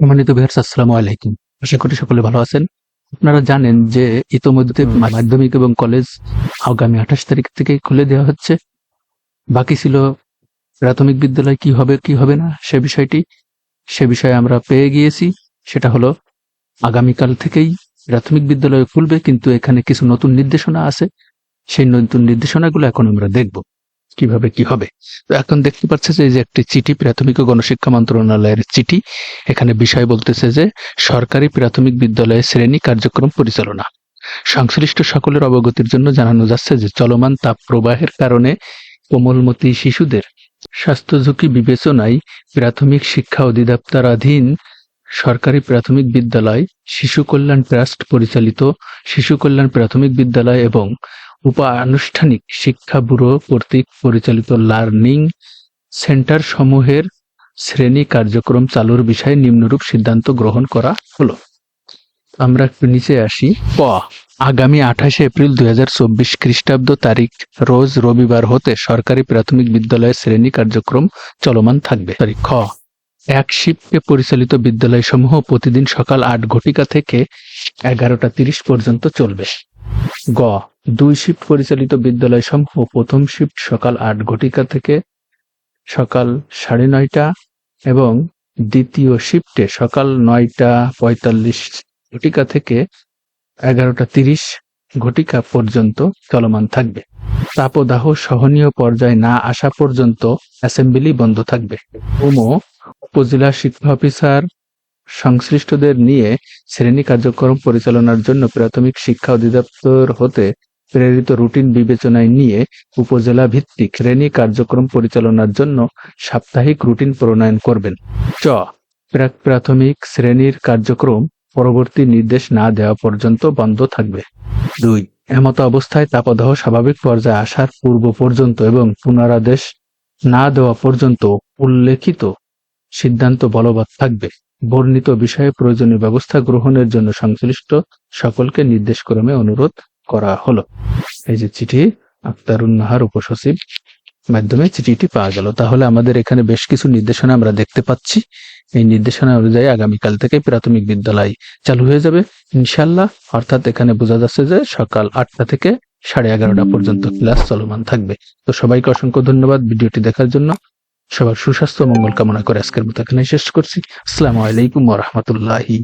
সম্মানিত ভিউয়ার্স আসসালামু আলাইকুম। আশা করি সকলে ভালো আছেন। আপনারা জানেন যে ইতোমধ্যে মাধ্যমিক এবং কলেজ আগামী আঠাশ তারিখ থেকে খুলে দেওয়া হচ্ছে। বাকি ছিল প্রাথমিক বিদ্যালয় কি হবে কি হবে না সে বিষয়টি। সে বিষয়ে আমরা পেয়ে গিয়েছি। সেটা হলো আগামীকাল থেকেই প্রাথমিক বিদ্যালয় খুলবে কিন্তু এখানে কিছু নতুন নির্দেশনা আছে। সেই নতুন নির্দেশনাগুলো এখন আমরা দেখব। কীভাবে কি হবে? তো এখন দেখতে পাচ্ছে যে একটি চিঠি, প্রাথমিক ও গণশিক্ষা মন্ত্রণালয়ের চিঠি, এখানে বিষয় বলতেছে যে সরকারি প্রাথমিক বিদ্যালয়ে শ্রেণি কার্যক্রম পরিচালনা। সংশ্লিষ্ট সকলের অবগতির জন্য জানানো যাচ্ছে যে চলমান তাপ প্রবাহের কারণে কোমলমতি শিশুদের স্বাস্থ্য ঝুঁকি বিবেচনায় প্রাথমিক শিক্ষা অধিদপ্তরাধীন সরকারি প্রাথমিক বিদ্যালয়, শিশু কল্যাণ ট্রাস্ট পরিচালিত শিশু কল্যাণ প্রাথমিক বিদ্যালয় এবং উপা আনুষ্ঠানিক শিক্ষা ব্যুরো কর্তৃক পরিচালিত লার্নিং সেন্টার সমূহের শ্রেণি কার্যক্রম চালুর বিষয়ে নিম্নরূপ সিদ্ধান্ত গ্রহণ করা হলো। আমরা একটু নিচে আসি। ক আগামী আঠাশে এপ্রিল দুই হাজার চব্বিশ খ্রিস্টাব্দ তারিখ, রোজ রবিবার হতে সরকারি প্রাথমিক বিদ্যালয়ের শ্রেণি কার্যক্রম চলমান থাকবে। সরি খ, এক শিফটে পরিচালিত বিদ্যালয়সমূহ প্রতিদিন সকাল আট ঘটিকা থেকে এগারোটা তিরিশ পর্যন্ত চলবে। গ। দুই শিফট পরিচালিত বিদ্যালয় সমূহ প্রথম শিফট সকাল আট ঘটিকা থেকে সকাল সাড়ে নয়টা এবং দ্বিতীয় শিফটে সকাল নয়টা পঁয়তাল্লিশ ঘটিকা থেকে এগারোটা তিরিশ ঘটিকা পর্যন্ত চলমান থাকবে। তাপদাহ সহনীয় পর্যায়ে না আসা পর্যন্ত অ্যাসেম্বলি বন্ধ থাকবে। ওমো, উপজেলা শিক্ষা অফিসার সংশ্লিষ্টদের নিয়ে শ্রেণি কার্যক্রম পরিচালনার জন্য প্রাথমিক শিক্ষা অধিদপ্তর হতে প্রেরিত রুটিন বিবেচনায় নিয়ে উপজেলা ভিত্তিক শ্রেণি কার্যক্রম পরিচালনার জন্য সাপ্তাহিক রুটিন প্রণয়ন করবেন। চ। প্রাক প্রাথমিক শ্রেণির কার্যক্রম পরবর্তী নির্দেশ না দেওয়া পর্যন্ত বন্ধ থাকবে। দুই। এমত অবস্থায় তাপদাহ স্বাভাবিক পর্যায়ে আসার পূর্ব পর্যন্ত এবং পুনরাদেশ না দেওয়া পর্যন্ত উল্লেখিত সিদ্ধান্ত বলবৎ থাকবে। বর্ণিত বিষয়ে প্রয়োজনীয় ব্যবস্থা গ্রহণের জন্য সংশ্লিষ্ট সকলকে নির্দেশক্রমে অনুরোধ করা হলো। এই যে চিঠি আক্তারুন্নাহার উপসচিব মাধ্যমে চিঠিটি পাওয়া গেল। তাহলে আমাদের এখানে বেশ কিছু নির্দেশনা আমরা দেখতে পাচ্ছি। এই নির্দেশনা অনুযায়ী আগামীকাল থেকে প্রাথমিক বিদ্যালয় চালু হয়ে যাবে ইনশাল্লাহ অর্থাৎ এখানে বোঝা যাচ্ছে যে সকাল আটটা থেকে সাড়ে এগারোটা পর্যন্ত ক্লাস চলমান থাকবে। তো সবাইকে অসংখ্য ধন্যবাদ ভিডিওটি দেখার জন্য। সবার সুস্বাস্থ্য মঙ্গল কামনা করে আজকের মতো এখানে শেষ করছি। আসসালামু আলাইকুম রহমতুল্লাহি